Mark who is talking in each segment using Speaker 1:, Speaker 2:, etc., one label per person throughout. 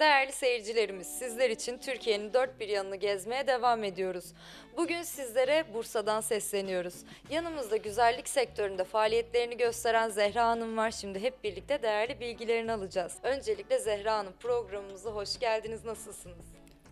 Speaker 1: Değerli seyircilerimiz, sizler için Türkiye'nin dört bir yanını gezmeye devam ediyoruz. Bugün sizlere Bursa'dan sesleniyoruz. Yanımızda güzellik sektöründe faaliyetlerini gösteren Zehra Hanım var. Şimdi hep birlikte değerli bilgilerini alacağız. Öncelikle Zehra Hanım programımıza hoş geldiniz. Nasılsınız?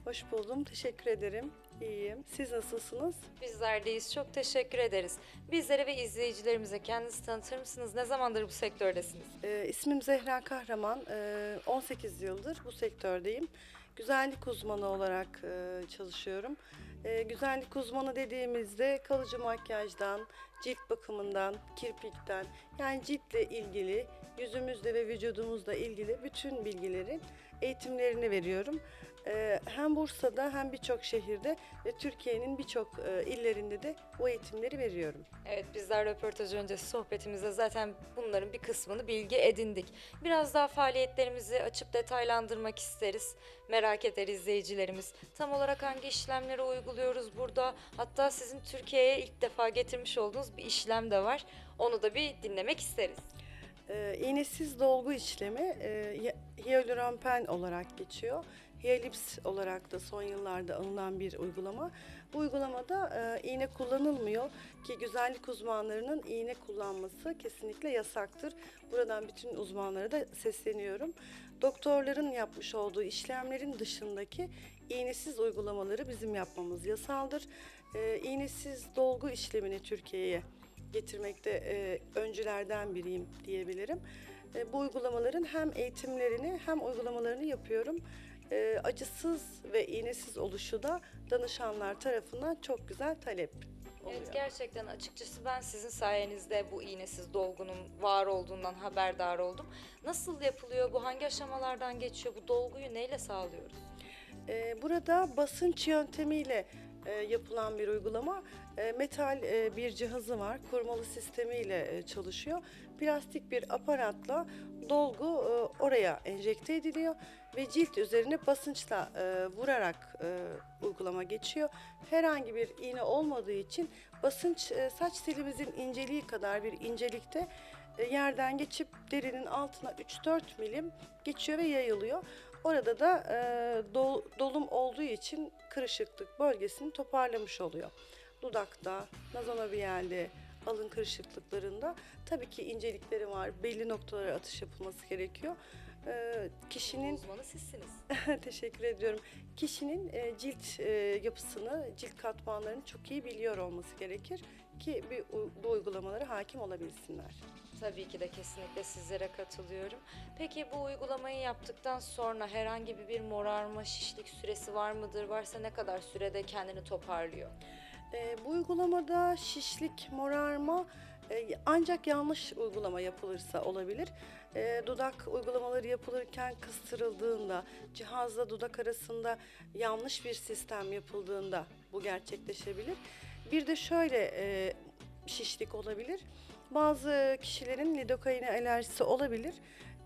Speaker 2: Hoş buldum. Teşekkür ederim. İyiyim. Siz nasılsınız?
Speaker 1: Bizler deyiz. Çok teşekkür ederiz. Bizlere ve izleyicilerimize kendinizi tanıtır mısınız? Ne zamandır bu sektördesiniz?
Speaker 2: Ee, ismim Zehra Kahraman. Ee, 18 yıldır bu sektördeyim. Güzellik uzmanı olarak e, çalışıyorum. Ee, güzellik uzmanı dediğimizde kalıcı makyajdan, cilt bakımından, kirpikten yani ciltle ilgili, yüzümüzle ve vücudumuzla ilgili bütün bilgilerin eğitimlerini veriyorum. Ee, hem Bursa'da hem birçok şehirde ve Türkiye'nin birçok e, illerinde de bu eğitimleri veriyorum.
Speaker 1: Evet bizler röportaj öncesi sohbetimizde zaten bunların bir kısmını bilgi edindik. Biraz daha faaliyetlerimizi açıp detaylandırmak isteriz. Merak eder izleyicilerimiz. Tam olarak hangi işlemleri uyguluyoruz burada? Hatta sizin Türkiye'ye ilk defa getirmiş olduğunuz bir işlem de var. Onu da bir dinlemek isteriz.
Speaker 2: Ee, iğnesiz dolgu işlemi e, hyaluronpen olarak geçiyor. Hyalips olarak da son yıllarda alınan bir uygulama. Bu uygulamada e, iğne kullanılmıyor ki güzellik uzmanlarının iğne kullanması kesinlikle yasaktır. Buradan bütün uzmanlara da sesleniyorum. Doktorların yapmış olduğu işlemlerin dışındaki iğnesiz uygulamaları bizim yapmamız yasaldır. E, iğnesiz dolgu işlemini Türkiye'ye getirmekte e, öncülerden biriyim diyebilirim. E, bu uygulamaların hem eğitimlerini hem uygulamalarını yapıyorum. E, acısız ve iğnesiz oluşu da danışanlar tarafından çok güzel talep oluyor.
Speaker 1: Evet gerçekten açıkçası ben sizin sayenizde bu iğnesiz dolgunun var olduğundan haberdar oldum. Nasıl yapılıyor bu? Hangi aşamalardan geçiyor? Bu dolguyu neyle sağlıyoruz?
Speaker 2: Ee, Burada basınç yöntemiyle e, yapılan bir uygulama. E, Metal e, bir cihazı var, kurmalı sistemiyle çalışıyor. Plastik bir aparatla dolgu oraya enjekte ediliyor ve cilt üzerine basınçla vurarak uygulama geçiyor. Herhangi bir iğne olmadığı için basınç saç telimizin inceliği kadar bir incelikte yerden geçip derinin altına 3-4 milim geçiyor ve yayılıyor. Orada da e, dol- dolum olduğu için kırışıklık bölgesini toparlamış oluyor. Dudakta, nazonabiyelde, alın kırışıklıklarında tabii ki incelikleri var. Belli noktalara atış yapılması gerekiyor. E, kişinin
Speaker 1: Uzmanı sizsiniz.
Speaker 2: teşekkür ediyorum. Kişinin e, cilt e, yapısını, cilt katmanlarını çok iyi biliyor olması gerekir ki bir, bu uygulamalara hakim olabilsinler.
Speaker 1: Tabii ki de kesinlikle sizlere katılıyorum. Peki bu uygulamayı yaptıktan sonra herhangi bir, morarma, şişlik süresi var mıdır? Varsa ne kadar sürede kendini toparlıyor?
Speaker 2: E, bu uygulamada şişlik, morarma ancak yanlış uygulama yapılırsa olabilir. E, dudak uygulamaları yapılırken kıstırıldığında, cihazla dudak arasında yanlış bir sistem yapıldığında bu gerçekleşebilir. Bir de şöyle e, şişlik olabilir. Bazı kişilerin lidokaine alerjisi olabilir.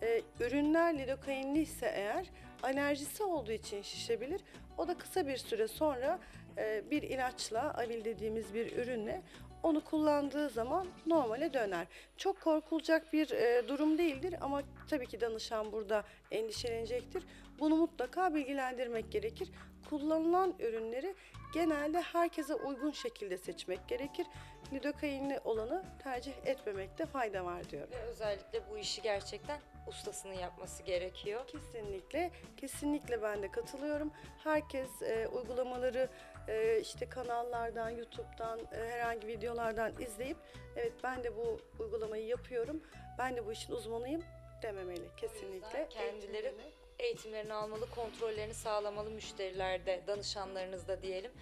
Speaker 2: E, ürünler lidokainli ise eğer alerjisi olduğu için şişebilir. O da kısa bir süre sonra e, bir ilaçla, avil dediğimiz bir ürünle onu kullandığı zaman normale döner. Çok korkulacak bir e, durum değildir ama tabii ki danışan burada endişelenecektir. Bunu mutlaka bilgilendirmek gerekir. Kullanılan ürünleri genelde herkese uygun şekilde seçmek gerekir. Lidokainli olanı tercih etmemekte fayda var diyorum.
Speaker 1: Ve özellikle bu işi gerçekten ustasının yapması gerekiyor.
Speaker 2: Kesinlikle, kesinlikle ben de katılıyorum. Herkes e, uygulamaları e, işte kanallardan, YouTube'dan, e, herhangi videolardan izleyip evet ben de bu uygulamayı yapıyorum, ben de bu işin uzmanıyım dememeli kesinlikle.
Speaker 1: kendileri
Speaker 2: Eğitimlerini-
Speaker 1: almalı, kontrollerini sağlamalı müşterilerde, danışanlarınızda diyelim.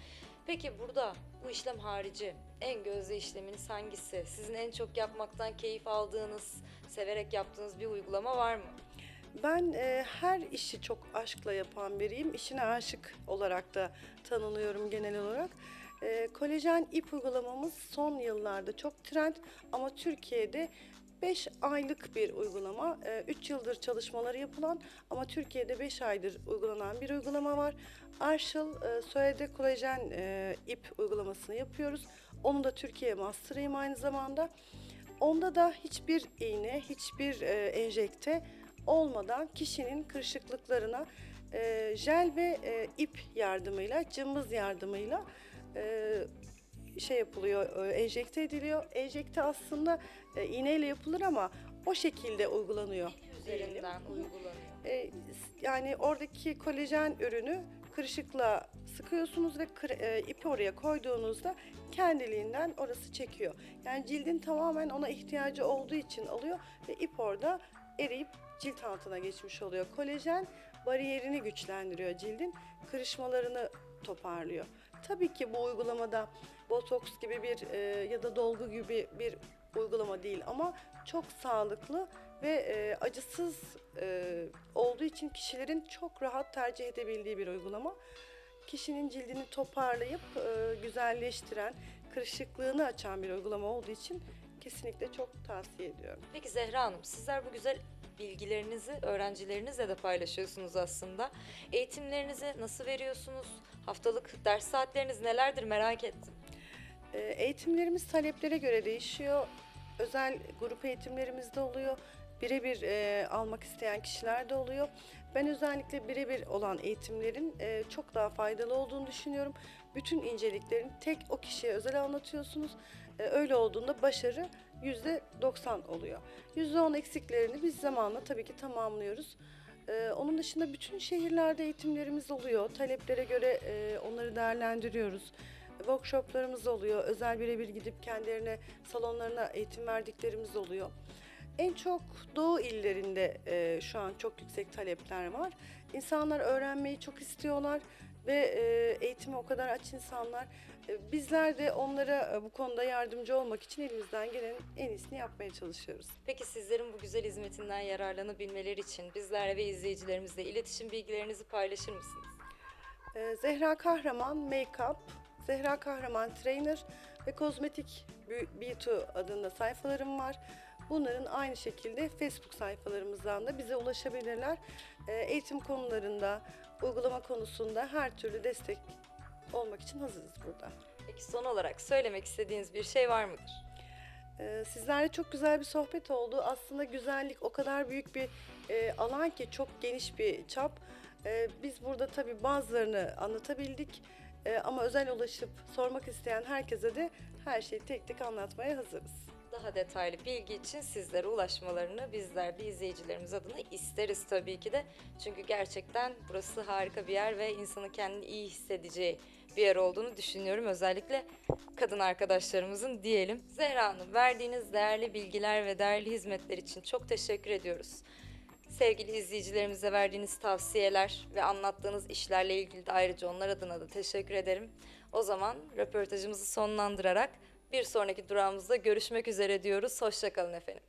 Speaker 1: Peki burada bu işlem harici en gözde işleminiz hangisi? Sizin en çok yapmaktan keyif aldığınız, severek yaptığınız bir uygulama var mı?
Speaker 2: Ben e, her işi çok aşkla yapan biriyim. İşine aşık olarak da tanınıyorum genel olarak. E, kolajen ip uygulamamız son yıllarda çok trend ama Türkiye'de 5 aylık bir uygulama. 3 yıldır çalışmaları yapılan ama Türkiye'de 5 aydır uygulanan bir uygulama var. Arshall e, Soyade kolajen e, ip uygulamasını yapıyoruz. Onu da Türkiye master'ıyım aynı zamanda. Onda da hiçbir iğne, hiçbir e, enjekte olmadan kişinin kırışıklıklarına e, jel ve e, ip yardımıyla, cımbız yardımıyla e, şey yapılıyor, e, enjekte ediliyor. Enjekte aslında e, iğneyle yapılır ama o şekilde uygulanıyor.
Speaker 1: Üzerinden uygulanıyor.
Speaker 2: E, yani oradaki kolajen ürünü kırışıkla sıkıyorsunuz ve kır- e, ipi oraya koyduğunuzda kendiliğinden orası çekiyor. Yani cildin tamamen ona ihtiyacı olduğu için alıyor ve ip orada eriyip cilt altına geçmiş oluyor. Kolajen bariyerini güçlendiriyor cildin, kırışmalarını toparlıyor. Tabii ki bu uygulamada botoks gibi bir e, ya da dolgu gibi bir uygulama değil ama çok sağlıklı ve e, acısız e, olduğu için kişilerin çok rahat tercih edebildiği bir uygulama. Kişinin cildini toparlayıp e, güzelleştiren, kırışıklığını açan bir uygulama olduğu için kesinlikle çok tavsiye ediyorum.
Speaker 1: Peki Zehra Hanım, sizler bu güzel bilgilerinizi öğrencilerinizle de paylaşıyorsunuz aslında. Eğitimlerinizi nasıl veriyorsunuz? Haftalık ders saatleriniz nelerdir merak ettim.
Speaker 2: E, Eğitimlerimiz taleplere göre değişiyor. Özel grup eğitimlerimiz de oluyor. Birebir e, almak isteyen kişiler de oluyor. Ben özellikle birebir olan eğitimlerin e, çok daha faydalı olduğunu düşünüyorum. Bütün inceliklerini tek o kişiye özel anlatıyorsunuz. E, öyle olduğunda başarı yüzde 90 oluyor. %10 eksiklerini biz zamanla tabii ki tamamlıyoruz. E, onun dışında bütün şehirlerde eğitimlerimiz oluyor. Taleplere göre e, onları değerlendiriyoruz workshoplarımız oluyor. Özel birebir gidip kendilerine salonlarına eğitim verdiklerimiz oluyor. En çok doğu illerinde e, şu an çok yüksek talepler var. İnsanlar öğrenmeyi çok istiyorlar ve e, eğitime o kadar aç insanlar. E, bizler de onlara e, bu konuda yardımcı olmak için elimizden gelenin en iyisini yapmaya çalışıyoruz.
Speaker 1: Peki sizlerin bu güzel hizmetinden yararlanabilmeleri için bizlerle ve izleyicilerimizle iletişim bilgilerinizi paylaşır mısınız?
Speaker 2: Ee, Zehra Kahraman Makeup, Zehra Kahraman Trainer ve Kozmetik B2 adında sayfalarım var. Bunların aynı şekilde Facebook sayfalarımızdan da bize ulaşabilirler. Eğitim konularında, uygulama konusunda her türlü destek olmak için hazırız burada.
Speaker 1: Peki son olarak söylemek istediğiniz bir şey var mıdır?
Speaker 2: Ee, Sizlerle çok güzel bir sohbet oldu. Aslında güzellik o kadar büyük bir e, alan ki çok geniş bir çap. Ee, biz burada tabii bazılarını anlatabildik. Ee, ama özel ulaşıp sormak isteyen herkese de her şeyi tek tek anlatmaya hazırız.
Speaker 1: Daha detaylı bilgi için sizlere ulaşmalarını bizler de izleyicilerimiz adına isteriz tabii ki de. Çünkü gerçekten burası harika bir yer ve insanın kendini iyi hissedeceği bir yer olduğunu düşünüyorum. Özellikle kadın arkadaşlarımızın diyelim. Zehra Hanım verdiğiniz değerli bilgiler ve değerli hizmetler için çok teşekkür ediyoruz. Sevgili izleyicilerimize verdiğiniz tavsiyeler ve anlattığınız işlerle ilgili de ayrıca onlar adına da teşekkür ederim. O zaman röportajımızı sonlandırarak bir sonraki durağımızda görüşmek üzere diyoruz. Hoşçakalın efendim.